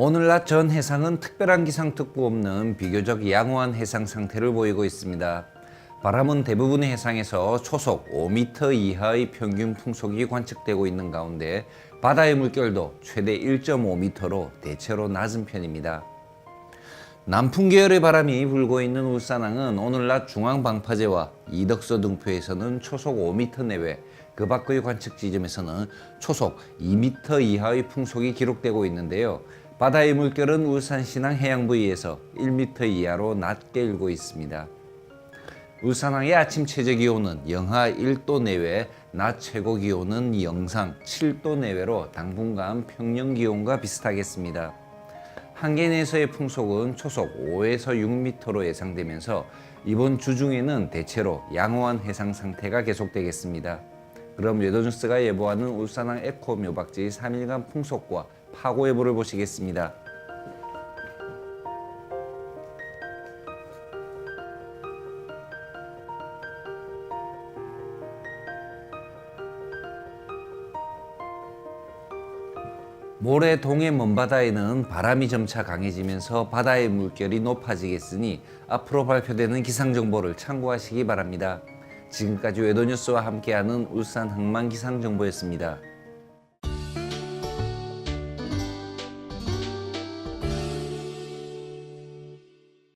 오늘 낮 전 해상은 특별한 기상특보 없는 비교적 양호한 해상 상태를 보이고 있습니다. 바람은 대부분 해상에서 초속 5m 이하의 평균 풍속이 관측되고 있는 가운데 바다의 물결도 최대 1.5m로 대체로 낮은 편입니다. 남풍 계열의 바람이 불고 있는 울산항은 오늘 낮 중앙 방파제와 이덕서 등표에서는 초속 5m 내외, 그 밖의 관측 지점에서는 초속 2m 이하의 풍속이 기록되고 있는데요. 바다의 물결은 울산 신항 해양 부위에서 1m 이하로 낮게 일고 있습니다. 울산항의 아침 최저 기온은 영하 1도 내외, 낮 최고 기온은 영상 7도 내외로 당분간 평년 기온과 비슷하겠습니다. 한계 내에서의 풍속은 초속 5에서 6m로 예상되면서 이번 주 중에는 대체로 양호한 해상 상태가 계속되겠습니다. 그럼 외도뉴스가 예보하는 울산항 에코 묘박지 3일간 풍속과 파고 예보를 보시겠습니다. 모레 동해 먼바다에는 바람이 점차 강해지면서 바다의 물결이 높아지겠으니 앞으로 발표되는 기상 정보를 참고하시기 바랍니다. 지금까지 외도뉴스와 함께하는 울산 항만 기상 정보였습니다.